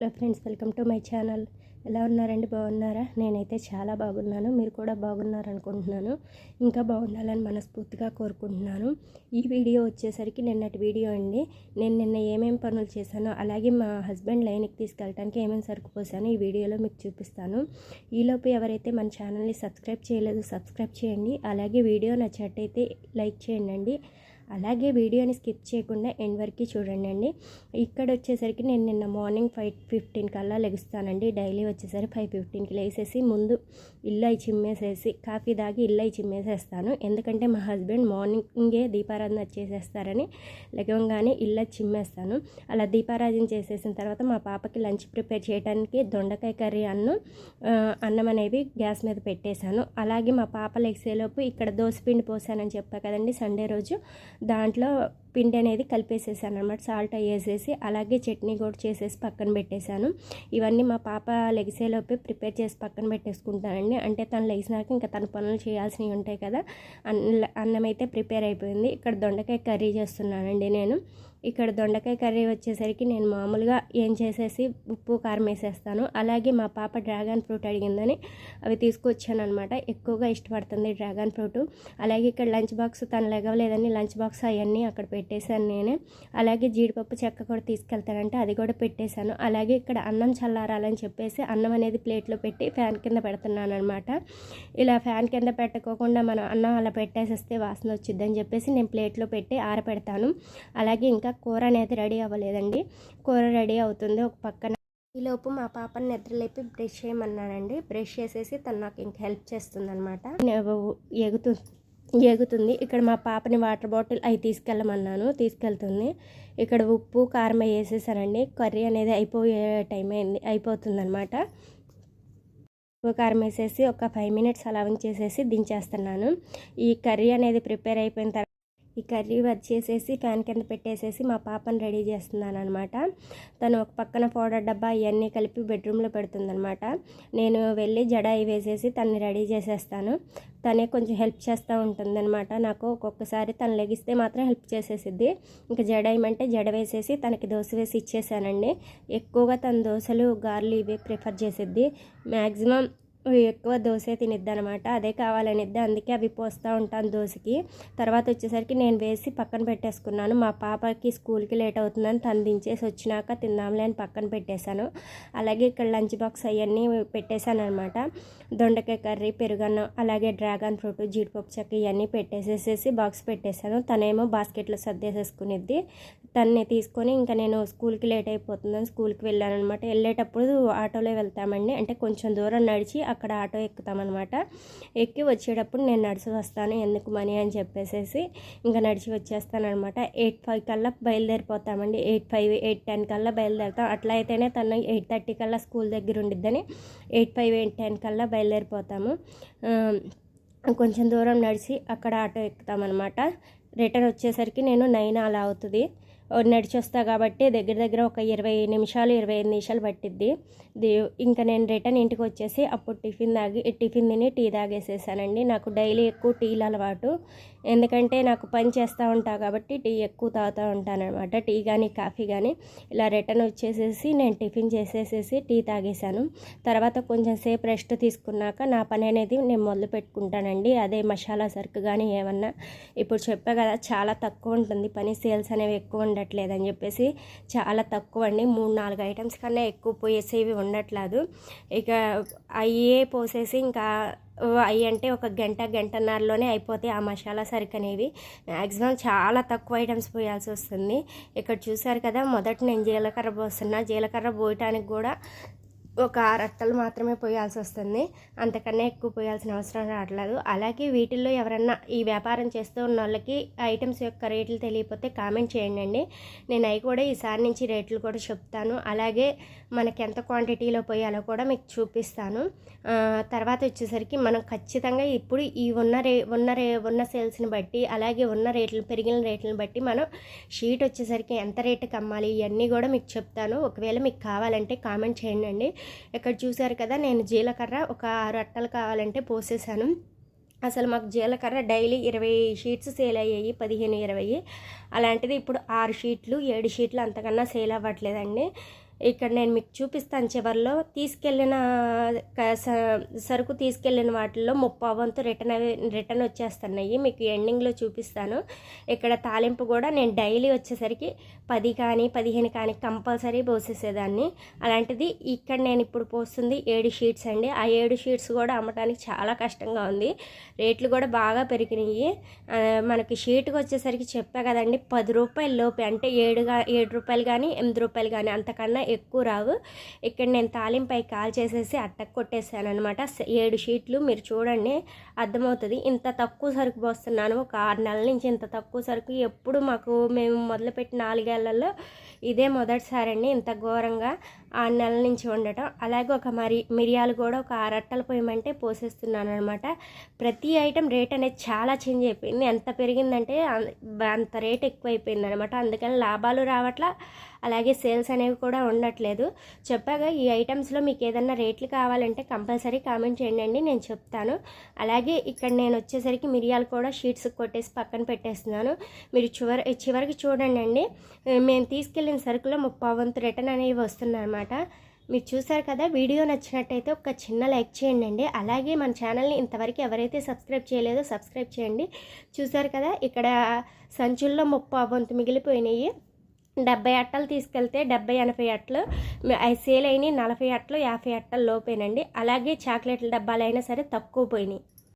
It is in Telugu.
Hello friends welcome to my channel. ఎలా ఉన్నారండి? బాగున్నారా? నేనైతే చాలా బాగున్నాను. మీరు కూడా బాగున్నారనుకుంటున్నాను. ఇంకా బాగుండాలని మనస్ఫూర్తిగా కోరుకుంటున్నాను. ఈ వీడియో వచ్చేసరికి నిన్నటి వీడియో అండి. నేను నిన్న ఏమేమి పనులు చేశానో అలాగే మా హస్బెండ్ లైన్కి తీసుకెళ్ళడానికి ఏమేమి సరుకు పోసానో ఈ వీడియోలో మీకు చూపిస్తాను. ఈలోపు ఎవరైతే మన ఛానల్ని సబ్స్క్రైబ్ చేయలేదు సబ్స్క్రైబ్ చేయండి. అలాగే వీడియో నచ్చినట్టయితే లైక్ చేయండి అలాగే వీడియోని స్కిప్ చేయకుండా ఎండ్ వరకు చూడండి అండి. ఇక్కడ వచ్చేసరికి నేను నిన్న మార్నింగ్ ఫైవ్ ఫిఫ్టీన్ కల్లా లెగుస్తానండి. డైలీ వచ్చేసరికి ఫైవ్ ఫిఫ్టీన్కి లేసేసి ముందు ఇల్లు చిమ్మేసేసి కాఫీ తాగి ఇల్లు అయి చిమ్మేసేస్తాను. ఎందుకంటే మా హస్బెండ్ మార్నింగే దీపారాధన చేసేస్తారని లెగవంగానే ఇల్లు చిమ్మేస్తాను. అలా దీపారాధన చేసేసిన తర్వాత మా పాపకి లంచ్ ప్రిపేర్ చేయడానికి దొండకాయ కర్రీ అన్నం అన్నం అనేవి గ్యాస్ మీద పెట్టేశాను. అలాగే మా పాప లెగ్సేలోపు ఇక్కడ దోశపిండి పోసానని చెప్పా కదండి సండే రోజు. దాంట్లో పిండి అనేది కలిపేసేసాను అనమాట సాల్ట్ వేసేసి అలాగే చట్నీ కూడా చేసేసి పక్కన పెట్టేశాను. ఇవన్నీ మా పాప లెగిసేలోపే ప్రిపేర్ చేసి పక్కన పెట్టేసుకుంటానండి. అంటే తను లెగిసినాక ఇంకా తన పనులు చేయాల్సినవి ఉంటాయి కదా. అన్నం అయితే ప్రిపేర్ అయిపోయింది. ఇక్కడ దొండకాయ కర్రీ చేస్తున్నానండి నేను. ఇక్కడ దొండకాయ కర్రీ వచ్చేసరికి నేను మామూలుగా ఏం చేసేసి ఉప్పు కారం వేసేస్తాను. అలాగే మా పాప డ్రాగన్ ఫ్రూట్ అడిగిందని అవి తీసుకొచ్చాను అనమాట ఎక్కువగా ఇష్టపడుతుంది డ్రాగన్ ఫ్రూట్. అలాగే ఇక్కడ లంచ్ బాక్స్ తను లెగవలేదని లంచ్ బాక్స్ అవన్నీ అక్కడ పెట్టేశాను నేనే. అలాగే జీడిపప్పు చెక్క కూడా తీసుకెళ్తానంటే అది కూడా పెట్టేశాను. అలాగే ఇక్కడ అన్నం చల్లారాలని చెప్పేసి అన్నం అనేది ప్లేట్లో పెట్టి ఫ్యాన్ కింద పెడుతున్నాను అనమాట ఇలా ఫ్యాన్ కింద పెట్టకోకుండా మనం అన్నం అలా పెట్టేసేస్తే వాసన వచ్చిద్దని చెప్పేసి నేను ప్లేట్లో పెట్టి ఆరపెడతాను. అలాగే ఇంకా కూర అనేది రెడీ అవ్వలేదండి. కూర రెడీ అవుతుంది. ఒక పక్కన ఈలోపు మా పాపని నిద్రలేపి బ్రష్ చేయమన్నానండి. బ్రష్ చేసేసి తను నాకు ఇంక హెల్ప్ చేస్తుంది అనమాట ఎగుతుంది ఎగుతుంది. ఇక్కడ మా పాపని వాటర్ బాటిల్ అవి తీసుకెళ్ళమన్నాను. తీసుకెళ్తుంది. ఇక్కడ ఉప్పు కారం వేసేసానండి. కర్రీ అనేది అయిపోయే టైం అయింది అయిపోతుంది అనమాట ఉప్పు కారం వేసేసి ఒక ఫైవ్ మినిట్స్ అలా ఉంచేసేసి దించేస్తున్నాను. ఈ కర్రీ అనేది ప్రిపేర్ అయిపోయిన తర్వాత ఈ కర్రీ వచ్చేసేసి ఫ్యాన్ కింద పెట్టేసేసి మా పాపని రెడీ చేస్తున్నాను అనమాట తను ఒక పక్కన పౌడర్ డబ్బా ఇవన్నీ కలిపి బెడ్రూమ్లో పెడుతుందనమాట నేను వెళ్ళి జడ వేసేసి తనని రెడీ చేసేస్తాను. తనే కొంచెం హెల్ప్ చేస్తూ ఉంటుందన్నమాట. నాకు ఒక్కొక్కసారి తను లెగిస్తే మాత్రం హెల్ప్ చేసేసిద్ది. ఇంకా జడ ఏమంటే జడ వేసేసి తనకి దోశ వేసి ఇచ్చేసానండి. ఎక్కువగా తన దోశలు గార్లు ఇవే ప్రిఫర్ చేసిద్ది. మ్యాక్సిమం ఎక్కువ దోశ తినిద్ది అనమాట అదే కావాలనిద్ది అందుకే అవి పోస్తూ ఉంటాను దోశకి. తర్వాత వచ్చేసరికి నేను వేసి పక్కన పెట్టేసుకున్నాను. మా పాపకి స్కూల్కి లేట్ అవుతుందని తను దించేసి వచ్చినాక తిందాంలే అని పక్కన పెట్టేశాను. అలాగే ఇక్కడ లంచ్ బాక్స్ అవన్నీ పెట్టేశాను అనమాట దొండకాయ కర్రీ పెరుగన్నం అలాగే డ్రాగన్ ఫ్రూట్ జీడిపప్పు చెక్క ఇవన్నీ పెట్టేసేసేసి బాక్స్ పెట్టేశాను. తనేమో బాస్కెట్లో సర్దేసేసుకునిద్ది. తన్ని తీసుకొని ఇంకా నేను స్కూల్కి లేట్ అయిపోతుందని స్కూల్కి వెళ్ళాను అనమాట వెళ్ళేటప్పుడు ఆటోలో వెళ్తామండి. అంటే కొంచెం దూరం నడిచి అక్కడ ఆటో ఎక్కుతామన్నమాట. ఎక్కి వచ్చేటప్పుడు నేను నడిచి వస్తాను. ఎందుకు మనీ అని చెప్పేసేసి ఇంకా నడిచి వచ్చేస్తానమాట ఎయిట్ ఫైవ్ కల్లా బయలుదేరిపోతామండి. ఎయిట్ ఫైవ్ ఎయిట్ టెన్ కల్లా బయలుదేరుతాం. అట్లా అయితేనే తను ఎయిట్ థర్టీ కల్లా స్కూల్ దగ్గర ఉండిద్దని ఎయిట్ ఫైవ్ ఎయిట్ టెన్ కల్లా బయలుదేరిపోతాము. కొంచెం దూరం నడిచి అక్కడ ఆటో ఎక్కుతామన్నమాట. రిటర్న్ వచ్చేసరికి నేను నైన్ అలా అవుతుంది. నడిచొస్తా కాబట్టి దగ్గర దగ్గర ఒక ఇరవై నిమిషాలు ఇరవై ఐదు నిమిషాలు పట్టిద్ది. ఇంకా నేను రిటర్న్ ఇంటికి వచ్చేసి అప్పుడు టిఫిన్ తాగి టిఫిన్ తిని టీ తాగేసేసానండి. నాకు డైలీ ఎక్కువ టీలు అలవాటు. ఎందుకంటే నాకు పని చేస్తూ ఉంటా కాబట్టి టీ ఎక్కువ తాగుతూ ఉంటాను అనమాట టీ కానీ కాఫీ కానీ ఇలా రిటర్న్ వచ్చేసేసి నేను టిఫిన్ చేసేసేసి టీ తాగేశాను. తర్వాత కొంచెం సేపు రెస్ట్ తీసుకున్నాక నా పని అనేది నేను మొదలు పెట్టుకుంటానండి. అదే మసాలా సరుకు కానీ ఏమన్నా ఇప్పుడు చెప్పా కదా చాలా తక్కువ ఉంటుంది. పని సేల్స్ అనేవి ఎక్కువ ఉండట్లేదు అని చెప్పేసి చాలా తక్కువ అండి. మూడు నాలుగు ఐటమ్స్ కన్నా ఎక్కువ పోయేసేవి ఉండట్లేదు. ఇక అయ్యే పోసేసి ఇంకా అవి అంటే ఒక గంట గంటన్నరలోనే అయిపోతాయి ఆ మసాలా సరుకు అనేవి మ్యాక్సిమం చాలా తక్కువ ఐటమ్స్ పోయాల్సి వస్తుంది. ఇక్కడ చూసారు కదా మొదట నేను జీలకర్ర పోస్తున్నా. జీలకర్ర పోయటానికి కూడా ఒక రట్టలు అట్టలు మాత్రమే పోయాల్సి వస్తుంది అంతకన్నా ఎక్కువ పోయాల్సిన అవసరం రావట్లేదు. అలాగే వీటిల్లో ఎవరన్నా ఈ వ్యాపారం చేస్తూ ఉన్న వాళ్ళకి ఐటమ్స్ యొక్క రేట్లు తెలియకపోతే కామెంట్ చేయండి నేను అవి కూడా ఈసారి నుంచి రేట్లు కూడా చెప్తాను. అలాగే మనకి ఎంత క్వాంటిటీలో పోయాలో కూడా మీకు చూపిస్తాను. తర్వాత వచ్చేసరికి మనం ఖచ్చితంగా ఇప్పుడు ఈ ఉన్న రే ఉన్న రే ఉన్న సేల్స్ని బట్టి అలాగే ఉన్న రేట్లు పెరిగిన రేట్లను బట్టి మనం షీట్ వచ్చేసరికి ఎంత రేటుకి అమ్మాలి ఇవన్నీ కూడా మీకు చెప్తాను. ఒకవేళ మీకు కావాలంటే కామెంట్ చేయండి ఇక్కడ చూసారు కదా నేను జీలకర్ర ఒక ఆరు అట్టలు కావాలంటే పోసేసాను. అసలు మాకు జీలకర్ర డైలీ ఇరవై షీట్స్ సేల్ అయ్యాయి పదిహేను ఇరవై. అలాంటిది ఇప్పుడు ఆరు షీట్లు ఏడు షీట్లు అంతకన్నా సేల్ అవ్వట్లేదండి. ఇక్కడ నేను మీకు చూపిస్తాను చివరిలో. తీసుకెళ్ళిన స- సరుకు తీసుకెళ్ళిన వాటిల్లో ముప్పై వంతు రిటర్న్ అవి రిటర్న్ వచ్చేస్తున్నాయి. మీకు ఎండింగ్లో చూపిస్తాను. ఇక్కడ తాలింపు కూడా నేను డైలీ వచ్చేసరికి పది కానీ పదిహేను కానీ కంపల్సరీ పోసేసేదాన్ని. అలాంటిది ఇక్కడ నేను ఇప్పుడు పోస్తుంది ఏడు షీట్స్ అండి. ఆ ఏడు షీట్స్ కూడా అమ్మటానికి చాలా కష్టంగా ఉంది. రేట్లు కూడా బాగా పెరిగినాయి. మనకి షీట్కి వచ్చేసరికి చెప్పా కదండి పది రూపాయల లోపే అంటే ఏడుగా ఏడు రూపాయలు కానీ ఎనిమిది రూపాయలు కానీ అంతకన్నా ఎక్కువ రావు. ఇక్కడ నేను తాలింపై కాల్ చేసేసి అట్టకు కొట్టేసాను అనమాట ఏడు షీట్లు మీరు చూడండి అర్థమవుతుంది. ఇంత తక్కువ సరుకు పోస్తున్నాను. ఒక ఆరు నెలల నుంచి ఇంత తక్కువ సరుకు. ఎప్పుడు మాకు మేము మొదలుపెట్టిన నాలుగేళ్ళలో ఇదే మొదటిసారి అండి ఇంత ఘోరంగా. ఆరు నెలల నుంచి ఉండటం. అలాగే ఒక మరి మిరియాలు కూడా ఒక ఆరు పొయ్యమంటే పోయమంటే పోసేస్తున్నాను అనమాట ప్రతి ఐటెం రేట్ అనేది చాలా చేంజ్ అయిపోయింది. ఎంత పెరిగిందంటే అంత రేట్ ఎక్కువైపోయింది అనమాట అందుకని లాభాలు రావట్లా అలాగే సేల్స్ అనేవి కూడా ఉండట్లేదు. చెప్పాగా ఈ ఐటమ్స్లో మీకు ఏదన్నా రేట్లు కావాలంటే కంపల్సరీ కామెంట్ చేయండి నేను చెప్తాను. అలాగే ఇక్కడ నేను వచ్చేసరికి మిరియాలు కూడా షీట్స్ కొట్టేసి పక్కన పెట్టేస్తున్నాను. మీరు చివరి చివరికి చూడండి అండి. మేము తీసుకెళ్ళిన సరుకులో ముప్పై వంతు రిటర్న్ అనేవి వస్తున్నాయి అనమాట మీరు చూసారు కదా వీడియో నచ్చినట్టయితే ఒక చిన్న లైక్ చేయండి అలాగే మన ఛానల్ని ఇంతవరకు ఎవరైతే సబ్స్క్రైబ్ చేయలేదో సబ్స్క్రైబ్ చేయండి. చూసారు కదా ఇక్కడ సంచుల్లో ముప్పై వంతు మిగిలిపోయినాయి. డెబ్బై అట్టలు తీసుకెళ్తే డెబ్బై ఎనభై అట్టలు సేల్ అయినాయి నలభై అట్టలు యాభై అట్టలు లోపేనండి. అలాగే చాక్లెట్ల డబ్బాలు అయినా సరే తక్కువ పోయినాయి.